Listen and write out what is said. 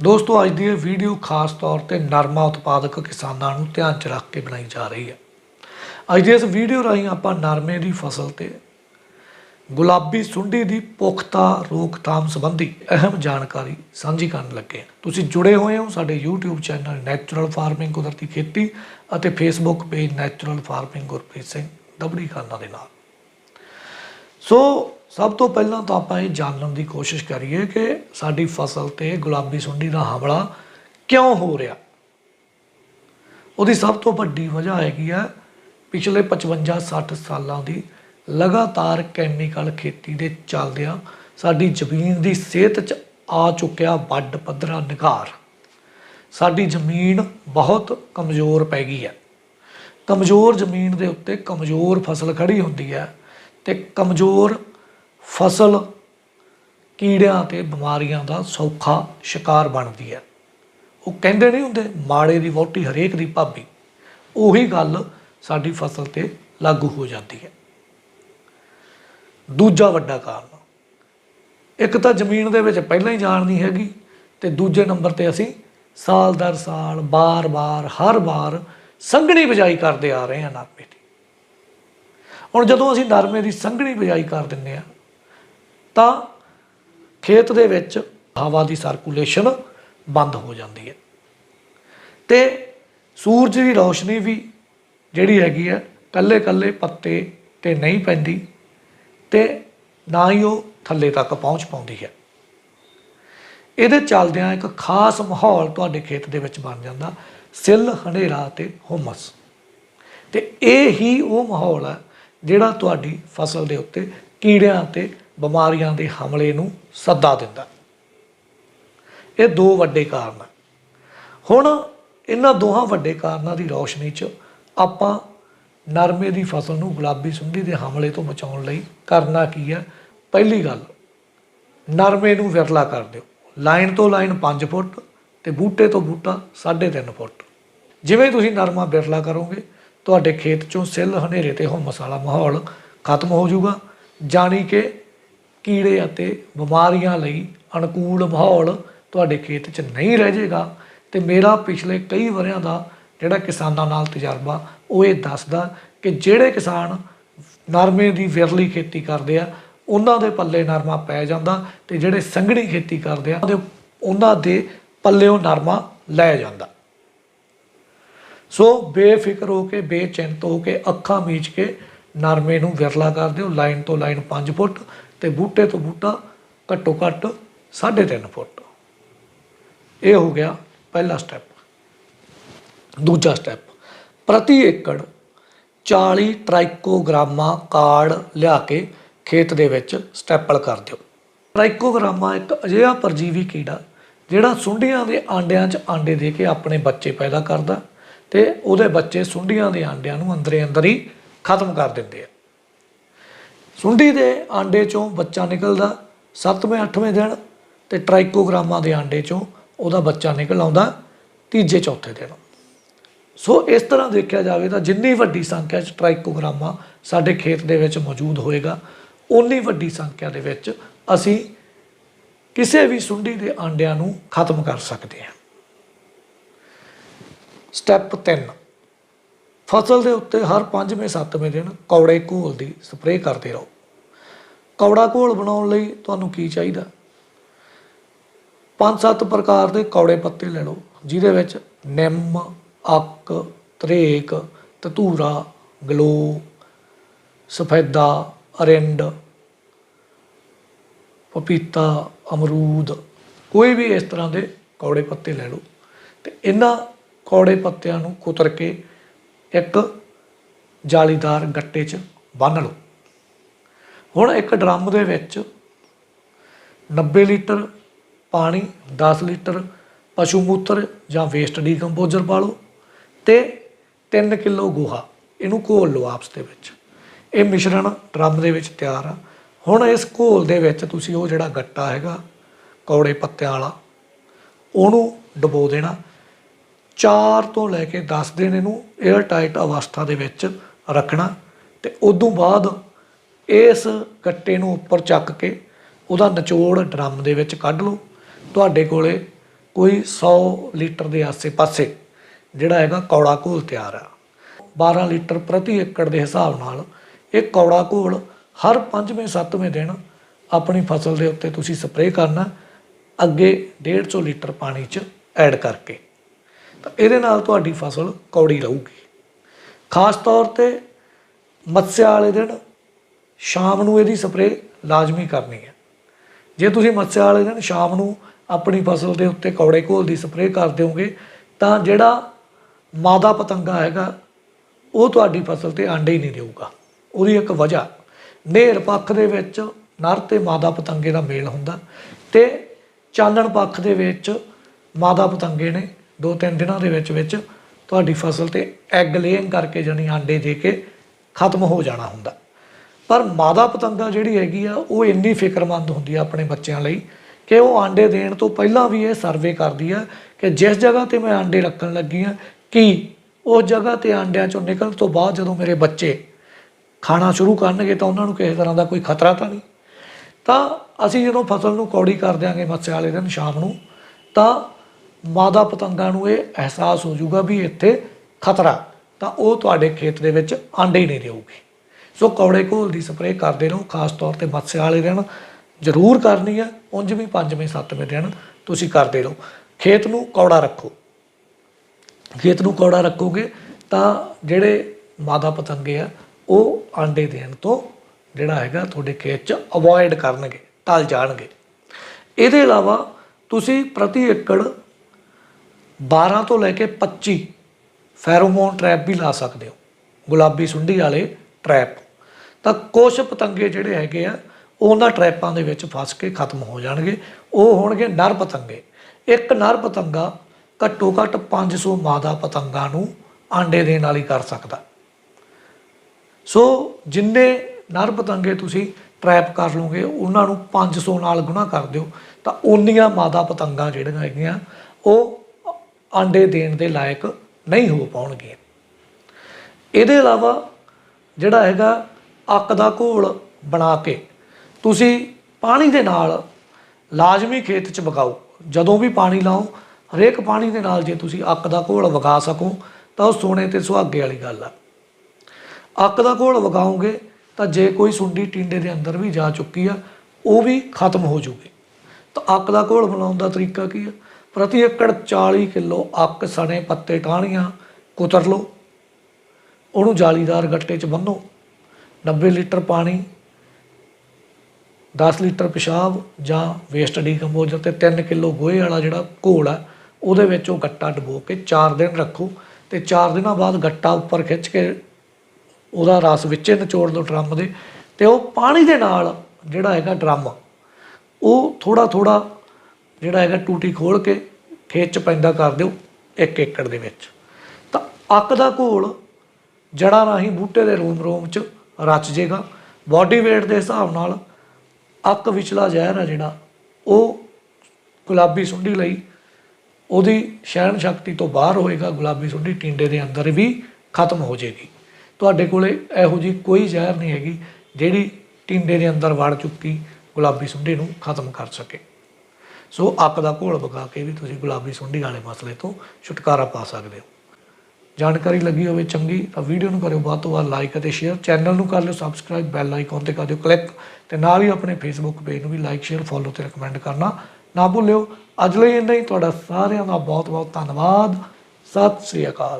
ਦੋਸਤੋ, ਅੱਜ ਦੀ ਇਹ ਵੀਡੀਓ ਖਾਸ ਤੌਰ ਤੇ ਨਰਮਾ ਉਤਪਾਦਕ ਕਿਸਾਨਾਂ ਨੂੰ ਧਿਆਨ 'ਚ ਰੱਖ ਕੇ ਬਣਾਈ ਜਾ ਰਹੀ ਹੈ। ਅੱਜ ਦੀ ਇਸ ਵੀਡੀਓ ਰਾਹੀਂ ਆਪਾਂ ਨਰਮੇ ਦੀ ਫਸਲ ਤੇ ਗੁਲਾਬੀ ਸੁੰਡੀ ਦੀ ਪੁਖਤਾ ਰੋਕਥਾਮ ਸੰਬੰਧੀ ਅਹਿਮ ਜਾਣਕਾਰੀ ਸਾਂਝੀ ਕਰਨ ਲੱਗੇ ਹਾਂ। ਤੁਸੀਂ ਜੁੜੇ ਹੋਏ ਹੋ ਸਾਡੇ YouTube ਚੈਨਲ ਨੈਚੁਰਲ ਫਾਰਮਿੰਗ ਕੁਦਰਤੀ ਖੇਤੀ ਅਤੇ Facebook page natural farming Gurpreet Singh Dabrikhana ਦੇ ਨਾਲ। ਸੋ ਸਭ ਤੋਂ ਪਹਿਲਾਂ ਤਾਂ ਆਪਾਂ ਇਹ ਜਾਣਨ ਦੀ ਕੋਸ਼ਿਸ਼ ਕਰੀਏ ਕਿ ਸਾਡੀ ਫਸਲ ਤੇ ਗੁਲਾਬੀ ਸੁੰਡੀ ਦਾ ਹਮਲਾ ਕਿਉਂ ਹੋ ਰਿਹਾ? ਉਹਦੀ ਸਭ ਤੋਂ ਵੱਡੀ ਵਜ੍ਹਾ ਹੈਗੀ ਆ ਪਿਛਲੇ 55 60 ਸਾਲਾਂ ਦੀ ਲਗਾਤਾਰ ਕੈਮੀਕਲ ਖੇਤੀ ਦੇ ਚੱਲਦਿਆਂ ਸਾਡੀ ਜ਼ਮੀਨ ਦੀ ਸਿਹਤ 'ਚ ਆ ਚੁੱਕਿਆ ਵੱਡ ਪੱਧਰਾ ਨਿਖਾਰ। ਸਾਡੀ ਜ਼ਮੀਨ ਬਹੁਤ ਕਮਜ਼ੋਰ ਪੈ ਗਈ ਹੈ। ਕਮਜ਼ੋਰ ਜ਼ਮੀਨ ਦੇ ਉੱਤੇ ਕਮਜ਼ੋਰ ਫਸਲ ਖੜੀ ਹੁੰਦੀ ਹੈ। ਤੇ ਕਮਜ਼ੋਰ ਫਸਲ ਕੀੜਿਆਂ ਤੇ ਬਿਮਾਰੀਆਂ ਦਾ ਸੌਖਾ ਸ਼ਿਕਾਰ ਬਣਦੀ ਹੈ। ਉਹ ਕਹਿੰਦੇ ਨਹੀਂ ਹੁੰਦੇ, ਮਾੜੇ ਦੀ ਵਹੁਟੀ ਹਰੇਕ ਦੀ ਭਾਬੀ। ਉਹੀ ਗੱਲ ਸਾਡੀ ਫਸਲ ਤੇ ਲਾਗੂ ਹੋ ਜਾਂਦੀ ਹੈ। ਦੂਜਾ ਵੱਡਾ ਕਾਰਨ, ਇੱਕ ਤਾਂ ਜ਼ਮੀਨ ਦੇ ਵਿੱਚ ਪਹਿਲਾਂ ਹੀ ਜਾਣ ਨਹੀਂ ਹੈਗੀ ਤੇ ਦੂਜੇ ਨੰਬਰ ਤੇ ਅਸੀਂ ਸਾਲ ਦਰ ਸਾਲ, ਬਾਰ-ਬਾਰ, ਹਰ ਵਾਰ ਸੰਘਣੀ ਬਿਜਾਈ ਕਰਦੇ ਆ ਰਹੇ ਹਾਂ ਨਰਮੇ ਦੀ ਹੁਣ ਜਦੋਂ ਅਸੀਂ ਨਰਮੇ ਦੀ ਸੰਘਣੀ ਬਿਜਾਈ ਕਰ ਦਿੰਨੇ ਆ ਤਾਂ ਖੇਤ ਦੇ ਵਿੱਚ ਹਵਾ ਦੀ ਸਰਕੂਲੇਸ਼ਨ ਬੰਦ ਹੋ ਜਾਂਦੀ ਹੈ। ਤੇ ਸੂਰਜ ਦੀ ਰੌਸ਼ਨੀ ਵੀ ਜਿਹੜੀ ਹੈਗੀ ਹੈ ਕੱਲੇ ਕੱਲੇ ਪੱਤੇ ਤੇ ਨਹੀਂ ਪੈਂਦੀ ਤੇ ਨਾ ਹੀ ਉਹ ਥੱਲੇ ਤੱਕ ਪਹੁੰਚ ਪਾਉਂਦੀ ਹੈ। ਇਹਦੇ ਚੱਲਦਿਆਂ ਇੱਕ ਖਾਸ ਮਾਹੌਲ ਤੁਹਾਡੇ ਖੇਤ ਦੇ ਵਿੱਚ ਬਣ ਜਾਂਦਾ, ਸਿੱਲ ਹਨੇਰਾ ਤੇ ਹੁਮਸ। ਤੇ ਇਹ ਹੀ ਉਹ ਮਾਹੌਲ ਹੈ ਜਿਹੜਾ ਤੁਹਾਡੀ ਫਸਲ ਦੇ ਉੱਤੇ ਕੀੜਿਆਂ ਤੇ ਬਿਮਾਰੀਆਂ ਦੇ ਹਮਲੇ ਨੂੰ ਸੱਦਾ ਦਿੰਦਾ। ਇਹ ਦੋ ਵੱਡੇ ਕਾਰਨ ਹੁਣ ਇਹਨਾਂ ਦੋਹਾਂ ਵੱਡੇ ਕਾਰਨਾਂ ਦੀ ਰੌਸ਼ਨੀ 'ਚ ਆਪਾਂ ਨਰਮੇ ਦੀ ਫਸਲ ਨੂੰ ਗੁਲਾਬੀ ਸੁੰਡੀ ਦੇ ਹਮਲੇ ਤੋਂ ਬਚਾਉਣ ਲਈ ਕਰਨਾ ਕੀ ਹੈ? ਪਹਿਲੀ ਗੱਲ, ਨਰਮੇ ਨੂੰ ਵਿਰਲਾ ਕਰ ਦਿਓ। ਲਾਈਨ ਤੋਂ ਲਾਈਨ 5 ਫੁੱਟ ਤੇ ਬੂਟੇ ਤੋਂ ਬੂਟਾ 3.5 ਫੁੱਟ। ਜਿਵੇਂ ਤੁਸੀਂ ਨਰਮਾ ਵਿਰਲਾ ਕਰੋਗੇ ਤੁਹਾਡੇ ਖੇਤ ਚੋਂ ਸਿੱਲ ਹਨੇਰੇ ਤੇ ਹੁਮਸ ਵਾਲਾ ਮਾਹੌਲ ਖਤਮ ਹੋ ਜਾਊਗਾ। ਜਾਣੀ ਕਿ ਕੀੜੇ ਅਤੇ ਬਿਮਾਰੀਆਂ ਲਈ ਅਨੁਕੂਲ ਮਾਹੌਲ ਤੁਹਾਡੇ ਖੇਤ 'ਚ ਨਹੀਂ ਰਹਿ ਜਾਏਗਾ। ਤੇ ਮੇਰਾ ਪਿਛਲੇ ਕਈ ਵਰਿਆਂ ਦਾ ਜਿਹੜਾ ਕਿਸਾਨਾਂ ਨਾਲ ਤਜਰਬਾ, ਉਹ ਇਹ ਦੱਸਦਾ ਕਿ ਜਿਹੜੇ ਕਿਸਾਨ ਨਰਮੇ ਦੀ ਵਿਰਲੀ ਖੇਤੀ ਕਰਦੇ ਆ, ਉਹਨਾਂ ਦੇ ਪੱਲੇ ਨਰਮਾ ਪੈ ਜਾਂਦਾ ਤੇ ਜਿਹੜੇ ਸੰਘਣੀ ਖੇਤੀ ਕਰਦੇ ਆ ਉਹਦੇ- ਉਹਨਾਂ ਦੇ ਪੱਲਿਓਂ ਨਰਮਾ ਲੈ ਜਾਂਦਾ। ਸੋ ਬੇਫਿਕਰ ਹੋ ਕੇ, ਬੇਚਿੰਤ ਹੋ ਕੇ, ਅੱਖਾਂ ਮੀਚ ਕੇ ਨਰਮੇ ਨੂੰ ਵਿਰਲਾ ਕਰ ਦਿਓ। ਲਾਈਨ ਤੋਂ ਲਾਈਨ 5 ਫੁੱਟ ਤੇ ਬੂਟੇ ਤੋਂ ਬੂਟਾ ਘੱਟੋ ਘੱਟ 3.5 ਫੁੱਟ। ਇਹ ਹੋ ਗਿਆ ਪਹਿਲਾ ਸਟੈਪ। ਦੂਜਾ ਸਟੈਪ। ਪ੍ਰਤੀ ਏਕੜ 40 ਟ੍ਰਾਈਕੋਗ੍ਰਾਮਾ ਕਾਰਡ ਲਿਆ ਕੇ ਖੇਤ ਦੇ ਵਿੱਚ ਸਟੈਪਲ ਕਰ ਦਿਓ। ਟ੍ਰਾਈਕੋਗ੍ਰਾਮਾ ਇੱਕ ਅਜਿਹਾ ਪਰਜੀਵੀ ਕੀੜਾ ਜਿਹੜਾ ਸੁੰਡੀਆਂ ਦੇ ਆਂਡਿਆਂ 'ਚ ਆਂਡੇ ਦੇ ਕੇ ਆਪਣੇ ਬੱਚੇ ਪੈਦਾ ਕਰਦਾ। ਤੇ ਉਹਦੇ ਬੱਚੇ ਸੁੰਡੀਆਂ ਦੇ ਆਂਡਿਆਂ ਨੂੰ ਅੰਦਰੇ ਅੰਦਰ ਹੀ ਖਤਮ ਕਰ ਦਿੰਦੇ ਆ। ਸੁੰਡੀ ਦੇ ਆਂਡੇ ਚੋਂ ਬੱਚਾ ਨਿਕਲਦਾ 7ਵੇਂ 8ਵੇਂ ਦਿਨ ਤੇ ਟ੍ਰਾਈਕੋਗ੍ਰਾਮਾ ਦੇ ਆਂਡੇ ਚੋਂ ਉਹਦਾ ਬੱਚਾ ਨਿਕਲ ਆਉਂਦਾ ਤੀਜੇ, ਚੌਥੇ ਦਿਨ। ਸੋ ਇਸ ਤਰ੍ਹਾਂ ਦੇਖਿਆ ਜਾਵੇ ਤਾਂ ਜਿੰਨੀ ਵੱਡੀ ਸੰਖਿਆ 'ਚ ਟ੍ਰਾਈਕੋਗ੍ਰਾਮਾ ਸਾਡੇ ਖੇਤ ਦੇ ਵਿੱਚ ਮੌਜੂਦ ਹੋਏਗਾ ਉਨੀ ਵੱਡੀ ਸੰਖਿਆ ਦੇ ਵਿੱਚ ਅਸੀਂ ਕਿਸੇ ਵੀ ਸੁੰਡੀ ਦੇ ਆਂਡਿਆਂ ਨੂੰ ਖਤਮ ਕਰ ਸਕਦੇ ਹਾਂ। ਸਟੈਪ 3 ਫਸਲ ਦੇ ਉੱਤੇ ਹਰ 5ਵੇਂ 7ਵੇਂ ਦਿਨ ਕੌੜੇ ਘੋਲ ਦੀ ਸਪਰੇਅ ਕਰਦੇ ਰਹੋ। ਕੌੜਾ ਘੋਲ ਬਣਾਉਣ ਲਈ ਤੁਹਾਨੂੰ ਕੀ ਚਾਹੀਦਾ? ਪੰਜ ਸੱਤ ਪ੍ਰਕਾਰ ਦੇ ਕੌੜੇ ਪੱਤੇ ਲੈ ਲਓ, ਜਿਹਦੇ ਵਿੱਚ ਨਿੰਮ, ਅੱਕ, ਤਰੇਕ ਧਤੂਰਾ ਗਲੋ, ਸਫੈਦਾ, ਅਰਿੰਡ, ਪਪੀਤਾ, ਅਮਰੂਦ, ਕੋਈ ਵੀ ਇਸ ਤਰ੍ਹਾਂ ਦੇ ਕੌੜੇ ਪੱਤੇ ਲੈ ਲਓ। ਤੇ ਇਹਨਾਂ ਕੌੜੇ ਪੱਤਿਆਂ ਨੂੰ ਕੁਤਰ ਕੇ ਇੱਕ ਜਾਲੀਦਾਰ ਗੱਟੇ 'ਚ ਬੰਨ੍ਹ ਲਓ। ਹੁਣ ਇੱਕ ਡਰਮ ਦੇ ਵਿੱਚ 90 ਲੀਟਰ ਪਾਣੀ 10 ਲੀਟਰ ਪਸ਼ੂ ਮੂਤਰ ਜਾਂ ਵੇਸਟ ਡੀਕੰਪੋਜ਼ਰ ਪਾ ਲਓ ਤੇ 3 ਕਿਲੋ ਗੋਹਾ ਇਹਨੂੰ ਘੋਲ ਲਓ ਆਪਸ ਦੇ ਵਿੱਚ। ਇਹ ਮਿਸ਼ਰਣ ਡਰਮ ਦੇ ਵਿੱਚ ਤਿਆਰ ਆ। ਹੁਣ ਇਸ ਘੋਲ ਦੇ ਵਿੱਚ ਤੁਸੀਂ ਉਹ ਜਿਹੜਾ ਗੱਟਾ ਹੈਗਾ, ਕੌੜੇ ਪੱਤਿਆਂ ਵਾਲਾ, ਉਹਨੂੰ ਡਬੋ ਦੇਣਾ। 4 ਤੋਂ ਲੈ ਕੇ 10 ਦਿਨ ਇਹਨੂੰ 에ਅਰ ਟਾਈਟ ਅਵਸਥਾ ਦੇ ਵਿੱਚ ਰੱਖਣਾ ਤੇ ਉਦੋਂ ਬਾਅਦ ਇਸ ਕੱਟੇ ਨੂੰ ਉੱਪਰ ਚੱਕ ਕੇ ਉਹਦਾ ਨਿਚੋੜ ਡਰਮ ਦੇ ਵਿੱਚ ਕੱਢ ਲਓ। ਤੁਹਾਡੇ ਕੋਲੇ ਕੋਈ 100 ਲੀਟਰ ਦੇ ਆਸੇ-ਪਾਸੇ ਜਿਹੜਾ ਹੈਗਾ ਕੌੜਾ ਘੋਲ ਤਿਆਰ ਆ। 12 ਲੀਟਰ ਪ੍ਰਤੀ ਏਕੜ ਦੇ ਹਿਸਾਬ ਨਾਲ ਇਹ ਕੌੜਾ ਘੋਲ ਹਰ 5ਵੇਂ 7ਵੇਂ ਦਿਨ ਆਪਣੀ ਫਸਲ ਦੇ ਉੱਤੇ ਤੁਸੀਂ ਸਪਰੇਅ ਕਰਨਾ, ਅੱਗੇ 150 ਲੀਟਰ ਪਾਣੀ 'ਚ ਐਡ ਕਰਕੇ। ਤਾਂ ਇਹਦੇ ਨਾਲ ਤੁਹਾਡੀ ਫਸਲ ਕੌੜੀ ਰਹੂਗੀ। ਖਾਸ ਤੌਰ ਤੇ ਮੱਸਿਆ ਵਾਲੇ ਦਿਨ ਸ਼ਾਮ ਨੂੰ ਇਹਦੀ ਸਪਰੇਅ ਲਾਜ਼ਮੀ ਕਰਨੀ ਹੈ। ਜੇ ਤੁਸੀਂ ਮੱਸਿਆ ਵਾਲੇ ਦਿਨ ਸ਼ਾਮ ਨੂੰ ਆਪਣੀ ਫਸਲ ਦੇ ਉੱਤੇ ਕੌੜੇ ਘੋਲ ਦੀ ਸਪਰੇਅ ਕਰ ਦਿਓਗੇ, ਤਾਂ ਜਿਹੜਾ ਮਾਦਾ ਪਤੰਗਾ ਹੈਗਾ, ਉਹ ਤੁਹਾਡੀ ਫਸਲ ਤੇ ਆਂਡੇ ਹੀ ਨਹੀਂ ਦੇਊਗਾ। ਉਹਦੀ ਇੱਕ ਵਜ੍ਹਾ, ਨੇਰ ਪੱਖ ਦੇ ਵਿੱਚ ਨਰ ਤੇ ਮਾਦਾ ਪਤੰਗੇ ਦਾ ਮੇਲ ਹੁੰਦਾ ਤੇ ਚਾਨਣ ਪੱਖ ਦੇ ਵਿੱਚ ਮਾਦਾ ਪਤੰਗੇ ਨੇ ਦੋ ਤਿੰਨ ਦਿਨਾਂ ਦੇ ਵਿੱਚ ਵਿੱਚ ਤੁਹਾਡੀ ਫਸਲ ਤੇ ਐਗ ਲੇਇੰਗ ਕਰਕੇ ਜਾਨੀ ਆਂਡੇ ਦੇ ਕੇ ਖਤਮ ਹੋ ਜਾਣਾ ਹੁੰਦਾ। ਪਰ ਮਾਦਾ ਪਤੰਗਾ ਜਿਹੜੀ ਹੈਗੀ ਆ, ਉਹ ਇੰਨੀ ਫਿਕਰਮੰਦ ਹੁੰਦੀ ਆ ਆਪਣੇ ਬੱਚਿਆਂ ਲਈ ਕਿ ਉਹ ਆਂਡੇ ਦੇਣ ਤੋਂ ਪਹਿਲਾਂ ਵੀ ਇਹ ਸਰਵੇ ਕਰਦੀ ਆ ਕਿ ਜਿਸ ਜਗ੍ਹਾ ਤੇ ਮੈਂ ਆਂਡੇ ਰੱਖਣ ਲੱਗੀ ਆ, ਕੀ ਉਸ ਜਗ੍ਹਾ ਤੇ ਆਂਡਿਆਂ ਚੋਂ ਨਿਕਲਣ ਤੋਂ ਬਾਅਦ ਜਦੋਂ ਮੇਰੇ ਬੱਚੇ ਖਾਣਾ ਸ਼ੁਰੂ ਕਰਨਗੇ ਤਾਂ ਉਹਨਾਂ ਨੂੰ ਕਿਸੇ ਤਰ੍ਹਾਂ ਦਾ ਕੋਈ ਖਤਰਾ ਤਾਂ ਨਹੀਂ। ਤਾਂ ਅਸੀਂ ਜਦੋਂ ਫਸਲ ਨੂੰ ਕੌੜੀ ਕਰ ਦਿਆਂਗੇ ਮੱਸੇ ਵਾਲੇ ਦਿਨ ਸ਼ਾਮ ਨੂੰ, ਤਾਂ ਮਾਦਾ ਪਤੰਗਾਂ ਨੂੰ ਇਹ ਅਹਿਸਾਸ ਹੋ ਜਾਊਗਾ ਵੀ ਇੱਥੇ ਖਤਰਾ ਤਾਂ ਉਹ ਤੁਹਾਡੇ ਖੇਤ ਦੇ ਵਿੱਚ ਆਂਡੇ ਹੀ ਨਹੀਂ ਦੇਊਗੀ। ਸੋ ਕੌੜੇ ਘੋਲ ਦੀ ਸਪਰੇਅ ਕਰਦੇ ਰਹੋ, ਖਾਸ ਤੌਰ ਤੇ ਮੱਸੇ ਵਾਲੇ ਦਿਨ। ਜ਼ਰੂਰ ਕਰਨੀ ਹੈ, ਉਂਝ ਵੀ ਪੰਜਵੇਂ, ਸੱਤਵੇਂ ਦਿਨ ਤੁਸੀਂ ਕਰਦੇ ਰਹੋ। ਖੇਤ ਨੂੰ ਕੌੜਾ ਰੱਖੋ। ਖੇਤ ਨੂੰ ਕੌੜਾ ਰੱਖੋਗੇ ਤਾਂ ਜਿਹੜੇ ਮਾਦਾ ਪਤੰਗੇ ਆ, ਉਹ ਆਂਡੇ ਦੇਣ ਤੋਂ ਜਿਹੜਾ ਹੈਗਾ ਤੁਹਾਡੇ ਖੇਤ 'ਚ ਅਵੋਇਡ ਕਰਨਗੇ ਟਲ ਜਾਣਗੇ। ਇਹਦੇ ਇਲਾਵਾ ਤੁਸੀਂ ਪ੍ਰਤੀ ਏਕੜ 12 ਤੋਂ ਲੈ ਕੇ 25 ਫੈਰੋਮੋਨ ਟ੍ਰੈਪ ਵੀ ਲਾ ਸਕਦੇ ਹੋ, ਗੁਲਾਬੀ ਸੁੰਡੀ ਵਾਲੇ ਟ੍ਰੈਪ। ਤਾਂ ਕੁਛ ਪਤੰਗੇ ਜਿਹੜੇ ਹੈਗੇ ਆ, ਉਹਨਾਂ ਟ੍ਰੈਪਾਂ ਦੇ ਵਿੱਚ ਫਸ ਕੇ ਖਤਮ ਹੋ ਜਾਣਗੇ, ਉਹ ਹੋਣਗੇ ਨਰ ਪਤੰਗੇ। ਇੱਕ ਨਰ ਪਤੰਗਾ ਘੱਟੋ ਘੱਟ 500 ਮਾਦਾ ਪਤੰਗਾਂ ਨੂੰ ਆਂਡੇ ਦੇਣ ਵਾਲੀ ਕਰ ਸਕਦਾ। ਸੋ ਜਿੰਨੇ ਨਰ ਪਤੰਗੇ ਤੁਸੀਂ ਟ੍ਰੈਪ ਕਰ ਲਓਗੇ, ਉਹਨਾਂ ਨੂੰ 500 ਨਾਲ ਗੁਣਾ ਕਰ ਦਿਓ, ਤਾਂ ਓਨੀਆਂ ਮਾਦਾ ਪਤੰਗਾਂ ਜਿਹੜੀਆਂ ਹੈਗੀਆਂ, ਉਹ ਆਂਡੇ ਦੇਣ ਦੇ ਲਾਇਕ ਨਹੀਂ ਹੋ ਪਾਉਣਗੇ। ਇਹਦੇ ਇਲਾਵਾ ਜਿਹੜਾ ਹੈਗਾ ਅੱਕ ਦਾ ਘੋਲ ਬਣਾ ਕੇ ਤੁਸੀਂ ਪਾਣੀ ਦੇ ਨਾਲ ਲਾਜ਼ਮੀ ਖੇਤ 'ਚ ਵਗਾਓ ਜਦੋਂ ਵੀ ਪਾਣੀ ਲਾਓ, ਹਰੇਕ ਪਾਣੀ ਦੇ ਨਾਲ ਜੇ ਤੁਸੀਂ ਅੱਕ ਦਾ ਘੋਲ ਵਗਾ ਸਕੋ, ਤਾਂ ਉਹ ਸੋਨੇ ਤੇ ਸੁਹਾਗੇ ਵਾਲੀ ਗੱਲ ਆ। ਅੱਕ ਦਾ ਘੋਲ ਵਗਾਓਗੇ ਤਾਂ ਜੇ ਕੋਈ ਸੁੰਡੀ ਟਿੰਡੇ ਦੇ ਅੰਦਰ ਵੀ ਜਾ ਚੁੱਕੀ ਆ, ਉਹ ਵੀ ਖਤਮ ਹੋ ਜੂਗੀ। ਤਾਂ ਅੱਕ ਦਾ ਘੋਲ ਬਣਾਉਣ ਦਾ ਤਰੀਕਾ ਕੀ ਆ? ਪ੍ਰਤੀ ਏਕੜ 40 ਕਿਲੋ ਅੱਕ ਸਣੇ ਪੱਤੇ ਟਾਹਣੀਆਂ, ਕੁਤਰ ਲਓ। ਉਹਨੂੰ ਜਾਲੀਦਾਰ ਗੱਟੇ 'ਚ ਬੰਨੋ 90 ਲੀਟਰ ਪਾਣੀ 10 ਲੀਟਰ ਪਿਸ਼ਾਬ ਜਾਂ ਵੇਸਟ ਡੀਕੰਪੋਜ਼ਰ ਤੇ 3 ਕਿਲੋ ਗੋਹੇ ਵਾਲਾ ਜਿਹੜਾ ਘੋਲ ਆ, ਉਹਦੇ ਵਿੱਚ ਉਹ ਗੱਟਾ ਡਬੋ ਕੇ 4 ਦਿਨ ਰੱਖੋ ਤੇ 4 ਦਿਨਾਂ ਬਾਅਦ ਗੱਟਾ ਉੱਪਰ ਖਿੱਚ ਕੇ ਉਹਦਾ ਰਸ ਵਿੱਚੇ ਨਿਚੋੜ ਲਓ ਡਰਮ ਦੇ ਤੇ ਉਹ ਪਾਣੀ ਦੇ ਨਾਲ ਜਿਹੜਾ ਹੈਗਾ ਡਰਮ, ਉਹ ਥੋੜਾ ਥੋੜਾ ਜਿਹੜਾ ਹੈਗਾ ਟੂਟੀ ਖੋਲ ਕੇ ਖੇਤ ਚ ਪੈਂਦਾ ਕਰ ਦਿਓ 1 ਏਕੜ ਦੇ ਵਿੱਚ। ਤਾਂ ਅੱਕ ਦਾ ਘੋਲ ਜੜਾਂ ਰਾਹੀਂ ਬੂਟੇ ਦੇ ਰੂਮ ਰੋਮ ਚ ਰਚ ਜੇਗਾ। ਬਾਡੀ weight ਦੇ ਹਿਸਾਬ ਨਾਲ ਅੱਕ ਵਿਚਲਾ ਜ਼ਹਿਰ ਆ ਜਿਹੜਾ, ਉਹ ਗੁਲਾਬੀ ਸੁੰਡੀ ਲਈ ਉਹਦੀ ਸ਼ਹਿਣ ਸ਼ਕਤੀ ਤੋਂ ਬਾਹਰ ਹੋਏਗਾ। ਗੁਲਾਬੀ ਸੁੰਡੀ ਟਿੰਡੇ ਦੇ ਅੰਦਰ ਵੀ ਖਤਮ ਹੋ ਜਾਏਗੀ ਤੁਹਾਡੇ ਕੋਲੇ ਇਹੋ ਜੀ ਕੋਈ ਜ਼ਹਿਰ ਨਹੀਂ ਹੈਗੀ ਜਿਹੜੀ ਟਿੰਡੇ ਦੇ ਅੰਦਰ ਵੜ ਚੁੱਕੀ ਗੁਲਾਬੀ ਸੁੰਡੀ ਨੂੰ ਖਤਮ ਕਰ ਸਕੇ। ਸੋ ਅੱਕ ਦਾ ਘੋਲ ਪਕਾ ਕੇ ਵੀ ਤੁਸੀਂ ਗੁਲਾਬੀ ਸੁੰਡੀ ਵਾਲੇ ਮਸਲੇ ਤੋਂ ਛੁਟਕਾਰਾ ਪਾ ਸਕਦੇ ਹੋ। ਜਾਣਕਾਰੀ ਲੱਗੀ ਹੋਵੇ ਚੰਗੀ ਤਾਂ ਵੀਡੀਓ ਨੂੰ ਕਰਿਓ ਵੱਧ ਤੋਂ ਵੱਧ ਲਾਈਕ ਅਤੇ ਸ਼ੇਅਰ ਚੈਨਲ ਨੂੰ ਕਰ ਲਿਓ ਸਬਸਕ੍ਰਾਈਬ ਬੈਲ ਆਈਕਨ ਤੇ ਕਰ ਦਿਓ ਕਲਿੱਕ ਤੇ ਨਾਲ ਹੀ ਆਪਣੇ ਫੇਸਬੁੱਕ ਪੇਜ ਨੂੰ ਵੀ ਲਾਈਕ ਸ਼ੇਅਰ ਫੋਲੋ ਤੇ ਰეკਮੈਂਡ ਕਰਨਾ ਨਾ ਭੁੱਲਿਓ। ਅੱਜ ਲਈ ਇੰਨਾ ਹੀ। ਤੁਹਾਡਾ ਸਾਰਿਆਂ ਦਾ ਬਹੁਤ ਬਹੁਤ ਧੰਨਵਾਦ। ਸਤਿ ਸ੍ਰੀ ਅਕਾਲ।